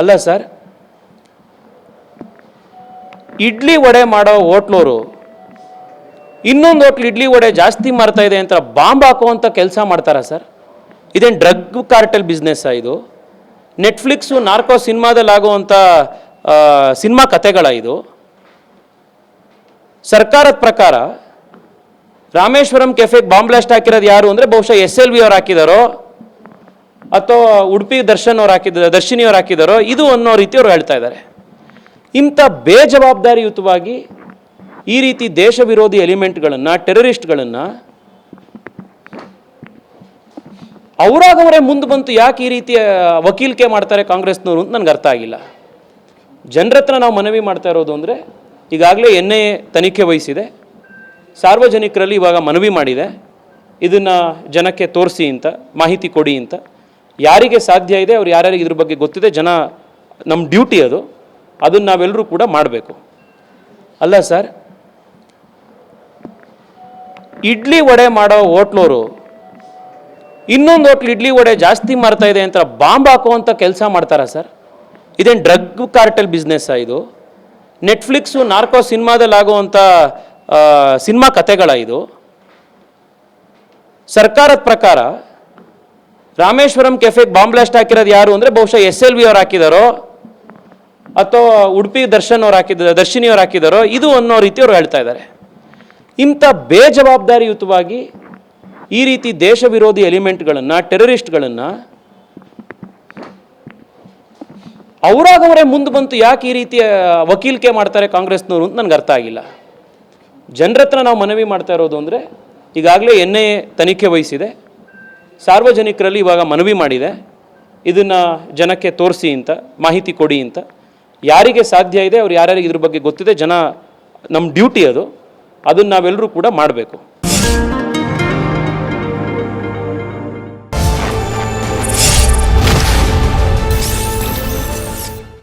ಅಲ್ಲ ಸರ್, ಇಡ್ಲಿ ವಡೆ ಮಾಡೋ ಹೋಟ್ಲವರು ಇನ್ನೊಂದು ಹೋಟ್ಲು ಇಡ್ಲಿ ವಡೆ ಜಾಸ್ತಿ ಮಾರ್ತಾ ಇದೆ ಅಂತ ಬಾಂಬ್ ಹಾಕುವಂಥ ಕೆಲಸ ಮಾಡ್ತಾರಾ ಸರ್? ಇದೇನು ಡ್ರಗ್ ಕಾರ್ಟೆಲ್ ಬಿಸ್ನೆಸ್ಸಾ ಇದು? ನೆಟ್ಫ್ಲಿಕ್ಸು, ನಾರ್ಕೋ ಸಿನಿಮಾದಲ್ಲಿ ಆಗುವಂಥ ಸಿನಿಮಾ ಕತೆಗಳ ಇದು? ಸರ್ಕಾರದ ಪ್ರಕಾರ, ರಾಮೇಶ್ವರಂ ಕೆಫೆಗೆ ಬಾಂಬ್ ಬ್ಲಾಸ್ಟ್ ಹಾಕಿರೋದು ಯಾರು ಅಂದರೆ ಬಹುಶಃ ಎಸ್ ಎಲ್ ವಿ ಅವ್ರು ಹಾಕಿದಾರೋ? ಅಥವಾ ಉಡುಪಿ ದರ್ಶನ್ ಅವ್ರು ಹಾಕಿದ ದರ್ಶಿನಿ ಅವ್ರು ಹಾಕಿದಾರೋ, ಇದು ಅನ್ನೋ ರೀತಿ ಅವ್ರು ಹೇಳ್ತಾ ಇದ್ದಾರೆ. ಇಂಥ ಬೇಜವಾಬ್ದಾರಿಯುತವಾಗಿ ಈ ರೀತಿ ದೇಶ ವಿರೋಧಿ ಎಲಿಮೆಂಟ್ಗಳನ್ನು, ಟೆರರಿಸ್ಟ್ಗಳನ್ನು ಅವರಾಗವರೇ ಮುಂದೆ ಬಂತು ಯಾಕೆ ಈ ರೀತಿಯ ವಕೀಲಿಕೆ ಮಾಡ್ತಾರೆ ಕಾಂಗ್ರೆಸ್ನವರು ಅಂತ ನನಗೆ ಅರ್ಥ ಆಗಿಲ್ಲ. ಜನರ ಹತ್ರ ನಾವು ಮನವಿ ಮಾಡ್ತಾ ಇರೋದು ಅಂದರೆ, ಈಗಾಗಲೇ ಎನ್ ಐ ಎ ತನಿಖೆ ವಹಿಸಿದೆ. ಸಾರ್ವಜನಿಕರಲ್ಲಿ ಇವಾಗ ಮನವಿ ಮಾಡಿದೆ. ಇದನ್ನು ಜನಕ್ಕೆ ತೋರಿಸಿ ಅಂತ, ಮಾಹಿತಿ ಕೊಡಿ ಅಂತ. ಯಾರಿಗೆ ಸಾಧ್ಯ ಇದೆ, ಅವ್ರು ಯಾರ್ಯಾರಿಗೆ ಇದ್ರ ಬಗ್ಗೆ ಗೊತ್ತಿದೆ, ಜನ ನಮ್ಮ ಡ್ಯೂಟಿ ಅದು, ಅದನ್ನು ನಾವೆಲ್ಲರೂ ಕೂಡ ಮಾಡಬೇಕು. ಅಲ್ಲ ಸರ್, ಇಡ್ಲಿ ವಡೆ ಮಾಡೋ ಹೋಟ್ಲವರು ಇನ್ನೊಂದು ಹೋಟ್ಲ್ ಇಡ್ಲಿ ವಡೆ ಜಾಸ್ತಿ ಮಾಡ್ತಾ ಇದೆ ಅಂತ ಬಾಂಬ್ ಹಾಕುವಂಥ ಕೆಲಸ ಮಾಡ್ತಾರಾ ಸರ್? ಇದೇನು ಡ್ರಗ್ ಕಾರ್ಟಲ್ ಬಿಸ್ನೆಸ್ಸಾ ಇದು? ನೆಟ್ಫ್ಲಿಕ್ಸು ನಾರ್ಕೋ ಸಿನಿಮಾದಲ್ಲಿ ಆಗುವಂಥ ಸಿನಿಮಾ ಕತೆಗಳ ಇದು? ಸರ್ಕಾರದ ಪ್ರಕಾರ ರಾಮೇಶ್ವರಂ ಕೆಫೆಗೆ ಬಾಂಬ್ ಬ್ಲಾಸ್ಟ್ ಹಾಕಿರೋದು ಯಾರು ಅಂದರೆ ಬಹುಶಃ ಎಸ್ ಎಲ್ ವಿ ಅವ್ರು ಹಾಕಿದಾರೋ, ಅಥವಾ ಉಡುಪಿ ದರ್ಶನ್ ಅವ್ರು ಹಾಕಿದ, ದರ್ಶಿನಿ ಅವ್ರು ಹಾಕಿದಾರೋ, ಇದು ಅನ್ನೋ ರೀತಿ ಅವ್ರು ಹೇಳ್ತಾ ಇದ್ದಾರೆ. ಇಂಥ ಬೇಜವಾಬ್ದಾರಿಯುತವಾಗಿ ಈ ರೀತಿ ದೇಶ ವಿರೋಧಿ ಎಲಿಮೆಂಟ್ಗಳನ್ನು, ಟೆರರಿಸ್ಟ್ಗಳನ್ನು ಅವರಾಗವರೇ ಮುಂದೆ ಬಂತು ಯಾಕೆ ಈ ರೀತಿಯ ವಕೀಲಿಕೆ ಮಾಡ್ತಾರೆ ಕಾಂಗ್ರೆಸ್ನವರು ಅಂತ ನನಗೆ ಅರ್ಥ ಆಗಿಲ್ಲ. ಜನರ ಹತ್ರ ನಾವು ಮನವಿ ಮಾಡ್ತಾ ಇರೋದು ಅಂದರೆ ಈಗಾಗಲೇ ಎನ್ ಐ ಎ ತನಿಖೆ ವಹಿಸಿದೆ. ಸಾರ್ವಜನಿಕರಲ್ಲಿ ಇವಾಗ ಮನವಿ ಮಾಡಿದೆ. ಇದನ್ನು ಜನಕ್ಕೆ ತೋರಿಸಿ ಅಂತ, ಮಾಹಿತಿ ಕೊಡಿ ಅಂತ. ಯಾರಿಗೆ ಸಾಧ್ಯ ಇದೆ, ಅವ್ರು ಯಾರ್ಯಾರಿಗೆ ಇದ್ರ ಬಗ್ಗೆ ಗೊತ್ತಿದೆ, ಜನ ನಮ್ಮ ಡ್ಯೂಟಿ ಅದು. ಅದನ್ನು ನಾವೆಲ್ಲರೂ ಕೂಡ ಮಾಡಬೇಕು.